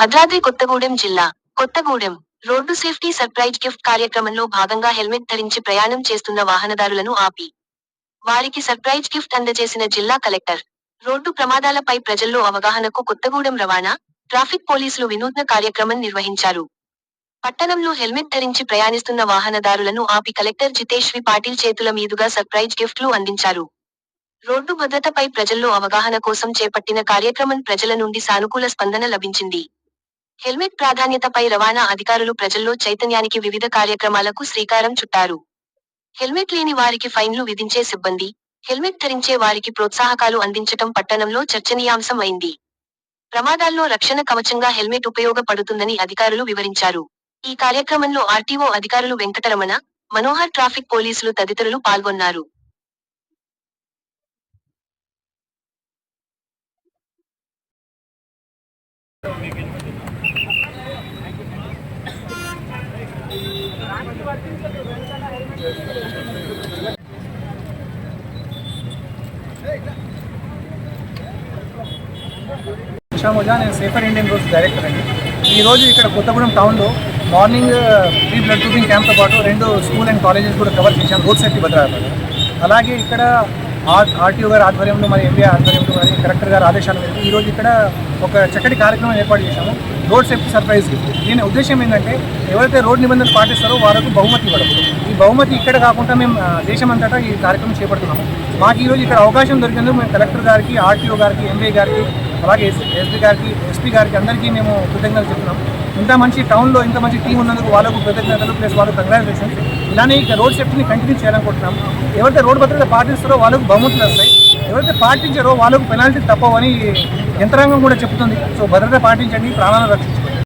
భద్రాద్రి కొత్తగూడెం జిల్లా. Kothagudem road safety surprise gift కార్యక్రమంలో భాగంగా హెల్మెట్ ధరించి ప్రయాణం చేస్తున్న వాహనదారులను ఆపి. వారికి సర్ప్రైజ్ గిఫ్ట్ అందజేసిన జిల్లా కలెక్టర్. రోడ్డు ప్రమాదాలపై ప్రజల్లో అవగాహనకు కొత్తగూడెం రవాణా ట్రాఫిక్ పోలీసులు వినూత్న కార్యక్రమం నిర్వహించారు. పట్టణంలో హెల్మెట్ ధరించి ప్రయాణిస్తున్న వాహనదారులను ఆపి కలెక్టర్ జితేష్ వి పాటిల్ చేతుల మీదుగా సర్ప్రైజ్ గిఫ్ట్లు అందించారు. రోడ్డు భద్రతపై ప్రజల్లో అవగాహన కోసం చేపట్టిన కార్యక్రమం ప్రజల నుండి సానుకూల స్పందన లభించింది. హెల్మెట్ ప్రాధాన్యతపై రవాణా అధికారులు ప్రజల్లో చైతన్యానికి వివిధ కార్యక్రమాలకు శ్రీకారం చుట్టారు. హెల్మెట్ లేని వారికి ఫైన్లు విధించే సిబ్బంది హెల్మెట్ ధరించే వారికి ప్రోత్సాహకాలు అందించటం పట్టణంలో చర్చనీయాంశం అయింది ప్రమాదాల్లో రక్షణ కవచంగా హెల్మెట్ ఉపయోగపడుతుందని అధికారులు వివరించారు. ఈ కార్యక్రమంలో ఆర్టీఓ అధికారులు వెంకటరమణ మనోహర్ ట్రాఫిక్ పోలీసులు తదితరులు పాల్గొన్నారు. షామోజా నేను సేఫర్ ఇండియన్ రోడ్స్ డైరెక్టర్ అండి. ఈరోజు ఇక్కడ కొత్తగూడెం టౌన్లో మార్నింగ్ ఫ్రీ బ్లడ్ గ్రూపింగ్ క్యాంప్తో పాటు రెండు స్కూల్ అండ్ కాలేజెస్ కూడా కవర్ చేశాను రోడ్ సేఫ్టీ భద్రత అలాగే ఇక్కడ ఆర్ ఆర్టీఓ గారి ఆధ్వర్యంలో మరి ఎంబీఏ ఆధ్వర్యంలో మరి కలెక్టర్ గారి ఆదేశాల మేరకు ఈరోజు ఇక్కడ ఒక చక్కటి కార్యక్రమం ఏర్పాటు చేశాము. రోడ్ సేఫ్టీ సర్ప్రైజ్ దీని ఉద్దేశం ఏంటంటే ఎవరైతే రోడ్ నిబంధనలు పాటిస్తారో వారికి బహుమతి ఇవ్వడం ఈ బహుమతి ఇక్కడ కాకుండా మేము దేశమంతటా ఈ కార్యక్రమం చేపడుతున్నాము. మాకు ఈరోజు ఇక్కడ అవకాశం దొరికినందుకు మేము కలెక్టర్ గారికి ఆర్టీఓ గారికి ఎంబీఏ గారికి అలాగే ఎస్పీ గారికి ఎస్పీ గారికి అందరికీ మేము కృతజ్ఞతలు చెప్తున్నాం. ఇంత మంచి టౌన్లో ఇంత మంచి టీం ఉన్నందుకు వాళ్ళకు కృతజ్ఞతలు ప్లస్ వాళ్ళకు కంగ్రాచులేషన్స్. ఇలానే ఇక రోడ్ సేఫ్టీని కంటిన్యూ చేయాలనుకుంటున్నాం. ఎవరైతే రోడ్ భద్రత పాటిస్తారో వాళ్ళకు బహుమతులు వస్తాయి. ఎవరైతే పాటించారో వాళ్ళకు పెనాల్టీ తప్పవని యంత్రాంగం కూడా చెప్తుంది. సో భద్రత పాటించండి ప్రాణాలను రక్షించండి.